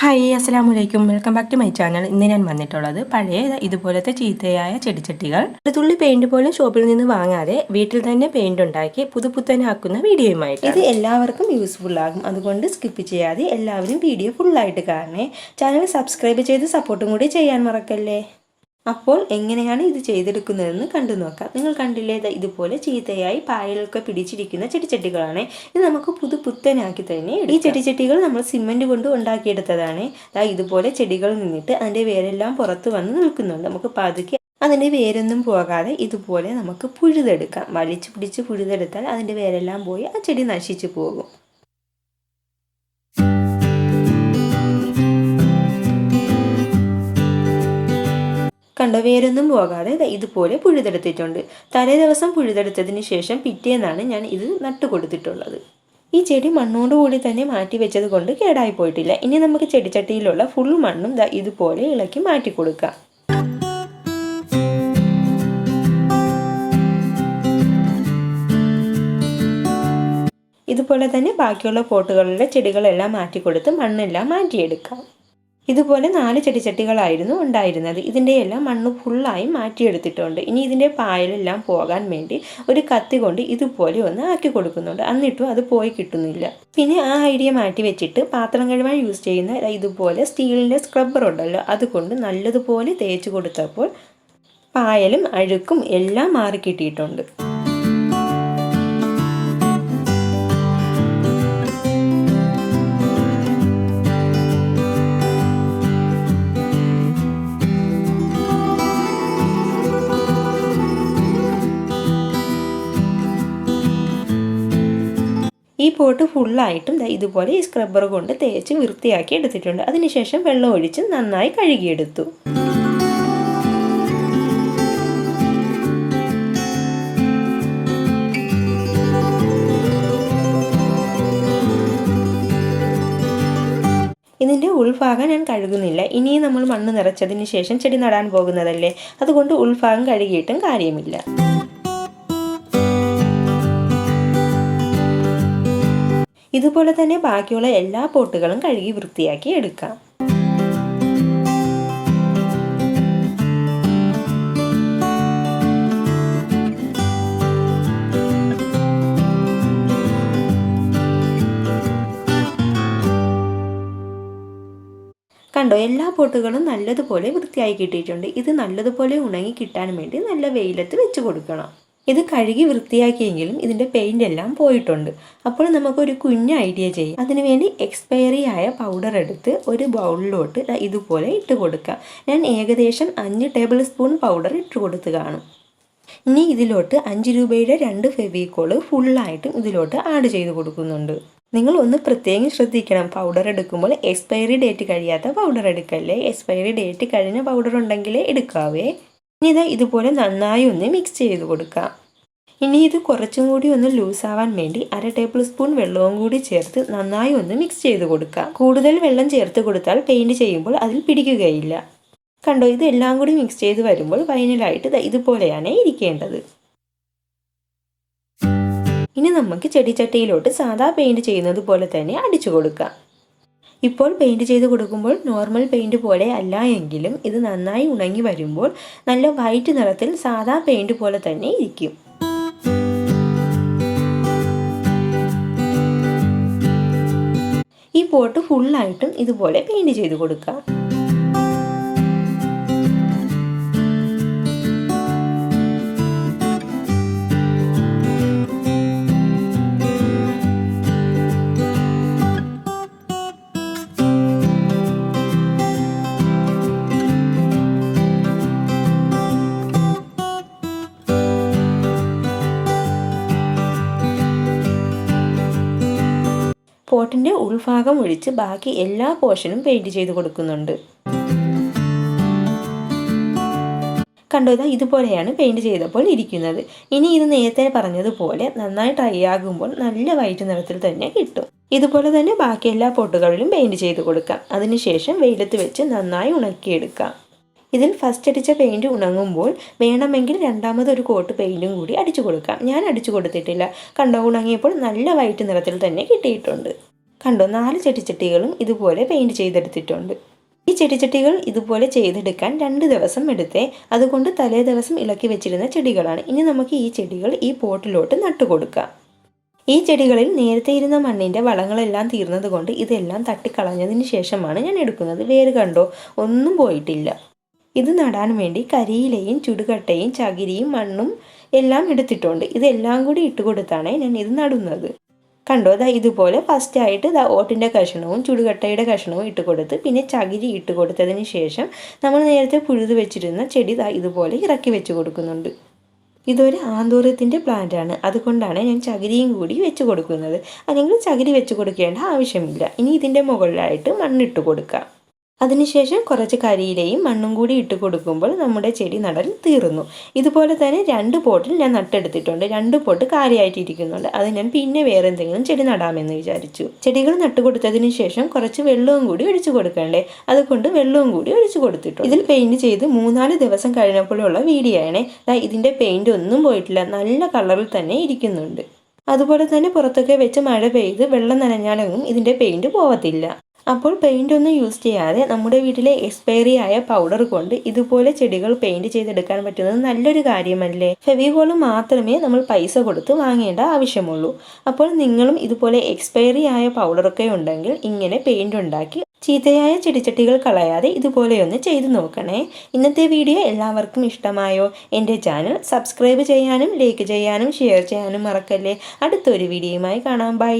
Hi അസ്സലാമു അലൈക്കും welcome back to my channel ഇന്ന് ഞാൻ വന്നിട്ടുള്ളത് പഴയ ഇതുപോലത്തെ ചീത്തയായ ചെടിച്ചട്ടികൾ. ഒരു തുള്ളി പെയിന്റ് പോലും ഷോപ്പിൽ നിന്ന് വാങ്ങാതെ വീട്ടിൽ തന്നെ പെയിന്റ് ഉണ്ടാക്കി പുതുപുത്തനാക്കുന്ന വീഡിയോയുമായിട്ട് ഇത് എല്ലാവർക്കും യൂസ്ഫുൾ ആകും. അതുകൊണ്ട് സ്കിപ്പ് ചെയ്യാതെ എല്ലാവരും വീഡിയോ ഫുള്ളായിട്ട് കാണണേ. ചാനൽ സബ്സ്ക്രൈബ് ചെയ്ത് സപ്പോർട്ടും കൂടി ചെയ്യാൻ മറക്കല്ലേ? അപ്പോൾ എങ്ങനെയാണ് ഇത് ചെയ്തെടുക്കുന്നതെന്ന് കണ്ടു നോക്കാം. നിങ്ങൾ കണ്ടില്ലേ ഇതുപോലെ ചീത്തയായി പായലൊക്കെ പിടിച്ചിരിക്കുന്ന ചെടിച്ചട്ടികളാണ്. ഇത് നമുക്ക് പുതു പുത്തനാക്കി തന്നെ ഈ ചെടിച്ചട്ടികൾ നമ്മൾ സിമന്റ് കൊണ്ട് ഉണ്ടാക്കിയെടുത്തതാണ്. ഇതുപോലെ ചെടികൾ നിന്നിട്ട് അതിന്റെ വേരെല്ലാം പുറത്ത് വന്ന് നിൽക്കുന്നുണ്ട്. നമുക്ക് പതുക്കെ അതിന്റെ വേരൊന്നും പോകാതെ ഇതുപോലെ നമുക്ക് പുഴുതെടുക്കാം. വലിച്ചു പിടിച്ച് പുഴുതെടുത്താൽ അതിന്റെ വേരെല്ലാം പോയി ആ ചെടി നശിച്ചു പോകും. കണ്ടോ വേരൊന്നും പോകാതെ ഇതുപോലെ പുഴുതെടുത്തിട്ടുണ്ട്. തലേ ദിവസം പുഴുതെടുത്തതിന് ശേഷം പിറ്റേന്നാണ് ഞാൻ ഇത് നട്ടു കൊടുത്തിട്ടുള്ളത് ഈ ചെടി മണ്ണോടുകൂടി തന്നെ മാറ്റി വെച്ചത് കൊണ്ട് കേടായി പോയിട്ടില്ല. ഇനി നമുക്ക് ചെടിച്ചട്ടിയിലുള്ള ഫുൾ മണ്ണും ഇതുപോലെ ഇളക്കി മാറ്റി കൊടുക്കാം. ഇതുപോലെ തന്നെ ബാക്കിയുള്ള പോട്ടുകളിലെ ചെടികളെല്ലാം മാറ്റിക്കൊടുത്ത് മണ്ണെല്ലാം മാറ്റിയെടുക്കാം. ഇതുപോലെ നാല് ചെടിച്ചട്ടികളായിരുന്നു ഉണ്ടായിരുന്നത്. ഇതിന്റെ എല്ലാം മണ്ണ് ഫുള്ളായി മാറ്റിയെടുത്തിട്ടുണ്ട്. ഇനി ഇതിന്റെ പായലെല്ലാം പോകാൻ വേണ്ടി ഒരു കത്തി കൊണ്ട് ഇതുപോലെ ഒന്ന് ആക്കി കൊടുക്കുന്നുണ്ട്. എന്നിട്ടും അത് പോയി കിട്ടുന്നില്ല. പിന്നെ ആ ഐഡിയ മാറ്റി വെച്ചിട്ട് പാത്രം കഴുകാൻ യൂസ് ചെയ്യുന്ന ഇതുപോലെ സ്റ്റീലിന്റെ സ്ക്രബ്ബർ ഉണ്ടല്ലോ. അതുകൊണ്ട് നല്ലതുപോലെ തേച്ച് കൊടുത്തപ്പോൾ പായലും അഴുക്കും എല്ലാം മാറി ഈ പോട്ട് ഫുള്ളായിട്ടും ഇതുപോലെ ഈ സ്ക്രബ്ബർ കൊണ്ട് തേച്ച് വൃത്തിയാക്കി എടുത്തിട്ടുണ്ട്. അതിനുശേഷം വെള്ളം ഒഴിച്ച് നന്നായി കഴുകിയെടുത്തു. ഇതിന്റെ ഉൾഭാഗം ഞാൻ കഴുകുന്നില്ല. ഇനിയും നമ്മൾ മണ്ണ് നിറച്ചതിന് ശേഷം ചെടി നടാൻ പോകുന്നതല്ലേ? അതുകൊണ്ട് ഉൾഭാഗം കഴുകിയിട്ടും കാര്യമില്ല. ഇതുപോലെ തന്നെ ബാക്കിയുള്ള എല്ലാ പോട്ടുകളും കഴുകി വൃത്തിയാക്കി എടുക്കാം. കണ്ടോ എല്ലാ പോട്ടുകളും നല്ലതുപോലെ വൃത്തിയായി കിട്ടിയിട്ടുണ്ട്. ഇത് നല്ലതുപോലെ ഉണങ്ങി കിട്ടാൻ വേണ്ടി നല്ല വെയിലത്ത് വെച്ച് കൊടുക്കണം. ഇത് കഴുകി വൃത്തിയാക്കിയെങ്കിലും ഇതിന്റെ പെയിന്റ് എല്ലാം പോയിട്ടുണ്ട്. അപ്പോൾ നമുക്കൊരു കുഞ്ഞ് ഐഡിയ ചെയ്യാം. അതിനുവേണ്ടി എക്സ്പയറി ആയ പൗഡർ എടുത്ത് ഒരു ബൗളിലോട്ട് ഇതുപോലെ ഇട്ട് കൊടുക്കാം. ഞാൻ ഏകദേശം അഞ്ച് ടേബിൾ സ്പൂൺ പൗഡർ ഇട്ട് കൊടുത്ത് കാണും. ഇനി ഇതിലോട്ട് അഞ്ച് രൂപയുടെ രണ്ട് ഫെവിക്കോൾ ഫുള്ളായിട്ടും ഇതിലോട്ട് ആഡ് ചെയ്ത് കൊടുക്കുന്നുണ്ട്. നിങ്ങൾ ഒന്ന് പ്രത്യേകം ശ്രദ്ധിക്കണം. പൗഡർ എടുക്കുമ്പോൾ എക്സ്പയറി ഡേറ്റ് കഴിയാത്ത പൗഡർ എടുക്കല്ലേ? എക്സ്പയറി ഡേറ്റ് കഴിഞ്ഞ പൗഡർ ഉണ്ടെങ്കിലേ എടുക്കാവേ. ഇനി ഇതാ ഇതുപോലെ നന്നായി ഒന്ന് മിക്സ് ചെയ്ത് കൊടുക്കാം. ഇനി ഇത് കുറച്ചും കൂടി ഒന്ന് ലൂസാവാൻ വേണ്ടി അര ടേബിൾ സ്പൂൺ വെള്ളവും കൂടി ചേർത്ത് നന്നായി ഒന്ന് മിക്സ് ചെയ്ത് കൊടുക്കുക കൂടുതൽ വെള്ളം ചേർത്ത് കൊടുത്താൽ പെയിന്റ് ചെയ്യുമ്പോൾ അതിൽ പിടിക്കുകയില്ല. കണ്ടോ ഇത് എല്ലാം കൂടി മിക്സ് ചെയ്ത് വരുമ്പോൾ ഫൈനലായിട്ട് ഇതുപോലെയാണ് ഇരിക്കേണ്ടത്. ഇനി നമുക്ക് ചെടിച്ചട്ടിയിലോട്ട് സാധാ പെയിന്റ് ചെയ്യുന്നത് പോലെ തന്നെ അടിച്ചു കൊടുക്കാം. ഇപ്പോൾ പെയിന്റ് ചെയ്ത് കൊടുക്കുമ്പോൾ നോർമൽ പെയിന്റ് പോലെ അല്ല എങ്കിലും ഇത് നന്നായി ഉണങ്ങി വരുമ്പോൾ നല്ല വൈറ്റ് നിറത്തിൽ സാധാ പെയിന്റ് പോലെ തന്നെ ഇരിക്കും. ഈ പോട്ട് ഫുള്ളായിട്ടും ഇതുപോലെ പെയിന്റ് ചെയ്ത് കൊടുക്കാം. പോട്ടിന്റെ ഉൾഭാഗം ഒഴിച്ച് ബാക്കി എല്ലാ പോർഷനും പെയിന്റ് ചെയ്ത് കൊടുക്കുന്നുണ്ട്. കണ്ടോ ഇതാ ഇതുപോലെയാണ് പെയിന്റ് ചെയ്തപ്പോൾ ഇരിക്കുന്നത്. ഇനി ഇത് നേരത്തെ പറഞ്ഞതുപോലെ നന്നായി ഡ്രൈ ആകുമ്പോൾ നല്ല വൈറ്റ് നിറത്തിൽ തന്നെ കിട്ടും. ഇതുപോലെ തന്നെ ബാക്കി എല്ലാ പൊട്ടുകളിലും പെയിന്റ് ചെയ്ത് കൊടുക്കാം. അതിനുശേഷം വെയിലത്ത് വെച്ച് നന്നായി ഉണക്കിയെടുക്കാം. ഇതിൽ ഫസ്റ്റ് അടിച്ച പെയിന്റ് ഉണങ്ങുമ്പോൾ വേണമെങ്കിൽ രണ്ടാമതൊരു കോട്ട് പെയിന്റും കൂടി അടിച്ചു കൊടുക്കാം. ഞാൻ അടിച്ചു കൊടുത്തിട്ടില്ല. കണ്ടോ? ഉണങ്ങിയപ്പോൾ നല്ല വൈറ്റ് നിറത്തിൽ തന്നെ കിട്ടിയിട്ടുണ്ട്. കണ്ടോ? നാല് ചെടിച്ചട്ടികളും ഇതുപോലെ പെയിന്റ് ചെയ്തെടുത്തിട്ടുണ്ട്. ഈ ചെടിച്ചട്ടികൾ ഇതുപോലെ ചെയ്തെടുക്കാൻ രണ്ട് ദിവസം എടുത്തേ. അതുകൊണ്ട് തലേ ദിവസം ഇളക്കി വെച്ചിരുന്ന ചെടികളാണ്. ഇനി നമുക്ക് ഈ ചെടികൾ ഈ പോട്ടിലോട്ട് നട്ടുകൊടുക്കാം ഈ ചെടികളിൽ നേരത്തെ ഇരുന്ന മണ്ണിന്റെ വളങ്ങളെല്ലാം തീർന്നതുകൊണ്ട് ഇതെല്ലാം തട്ടിക്കളഞ്ഞതിന് ശേഷമാണ് ഞാൻ എടുക്കുന്നത്. വേര് കണ്ടോ? ഒന്നും പോയിട്ടില്ല. ഇത് നടാൻ വേണ്ടി കരിയിലയും ചുടുകട്ടയും ചകിരിയും മണ്ണും എല്ലാം എടുത്തിട്ടുണ്ട്. ഇതെല്ലാം കൂടി ഇട്ട് കൊടുത്താണ് ഞാൻ ഇത് നടുന്നത്. കണ്ടോ ദാ ഇതുപോലെ ഫസ്റ്റ് ആയിട്ട് ദാ ഓട്ടിന്റെ കഷണവും ചുടുകട്ടയുടെ കഷണവും ഇട്ട് കൊടുത്ത് പിന്നെ ചകിരി ഇട്ട് കൊടുത്തതിന് ശേഷം നമ്മൾ നേരത്തെ പുഴുത് വെച്ചിരുന്ന ചെടി ദാ ഇതുപോലെ ഇറക്കി വെച്ച് കൊടുക്കുന്നുണ്ട്. ഇതൊരു ആന്തോറത്തിന്റെ പ്ലാന്റ് ആണ്. അതുകൊണ്ടാണ് ഞാൻ ചകിരിയും കൂടി വെച്ച് കൊടുക്കുന്നത്. അല്ലെങ്കിൽ ചകിരി വെച്ച് കൊടുക്കേണ്ട ആവശ്യമില്ല. ഇനി ഇതിന്റെ മുകളിലായിട്ട് മണ്ണിട്ട് കൊടുക്കാം. അതിനുശേഷം കുറച്ച് കരിയിലയും മണ്ണും കൂടി ഇട്ട് കൊടുക്കുമ്പോൾ നമ്മുടെ ചെടി നടൽ തീർന്നു. ഇതുപോലെ തന്നെ രണ്ട് പോട്ടിൽ ഞാൻ നട്ടെടുത്തിട്ടുണ്ട്. രണ്ട് പോട്ട് കാര്യമായിട്ടിരിക്കുന്നുണ്ട് അത് ഞാൻ പിന്നെ വേറെ എന്തെങ്കിലും ചെടി നടാമെന്ന് വിചാരിച്ചു. ചെടികൾ നട്ടുകൊടുത്തതിന് ശേഷം കുറച്ച് വെള്ളവും കൂടി ഒഴിച്ചു കൊടുക്കണ്ടേ? അതുകൊണ്ട് വെള്ളവും കൂടി ഒഴിച്ചു കൊടുത്തിട്ടുണ്ട്. ഇതിൽ പെയിന്റ് ചെയ്ത് മൂന്നാൽ ദിവസം കഴിഞ്ഞപ്പോഴുള്ള വീഡിയോ ആണ് ഇതിന്റെ പെയിന്റ് ഒന്നും പോയിട്ടില്ല. നല്ല കളറിൽ തന്നെ ഇരിക്കുന്നുണ്ട്. അതുപോലെ തന്നെ പുറത്തൊക്കെ വെച്ച് മഴ പെയ്ത് വെള്ളം നനഞ്ഞാലൊന്നും ഇതിന്റെ പെയിന്റ് പോവത്തില്ല. അപ്പോൾ പെയിന്റ് ഒന്നും യൂസ് ചെയ്യാതെ നമ്മുടെ വീട്ടിലെ എക്സ്പയറി ആയ പൗഡർ കൊണ്ട് ഇതുപോലെ ചെടികൾ പെയിന്റ് ചെയ്തെടുക്കാൻ പറ്റുന്നത് നല്ലൊരു കാര്യമല്ലേ? ഫെവികോൾ മാത്രമേ നമ്മൾ പൈസ കൊടുത്ത് വാങ്ങേണ്ട ആവശ്യമുള്ളൂ. അപ്പോൾ നിങ്ങളും ഇതുപോലെ എക്സ്പയറി ആയ പൗഡറൊക്കെ ഉണ്ടെങ്കിൽ ഇങ്ങനെ പെയിന്റ് ഉണ്ടാക്കി ചീത്തയായ ചെടിച്ചട്ടികൾ കളയാതെ ഇതുപോലെയൊന്ന് ചെയ്തു നോക്കണേ. ഇന്നത്തെ വീഡിയോ എല്ലാവർക്കും ഇഷ്ടമായോ? എന്റെ ചാനൽ സബ്സ്ക്രൈബ് ചെയ്യാനും ലൈക്ക് ചെയ്യാനും ഷെയർ ചെയ്യാനും മറക്കല്ലേ? അടുത്തൊരു വീഡിയോയുമായി കാണാം. ബൈ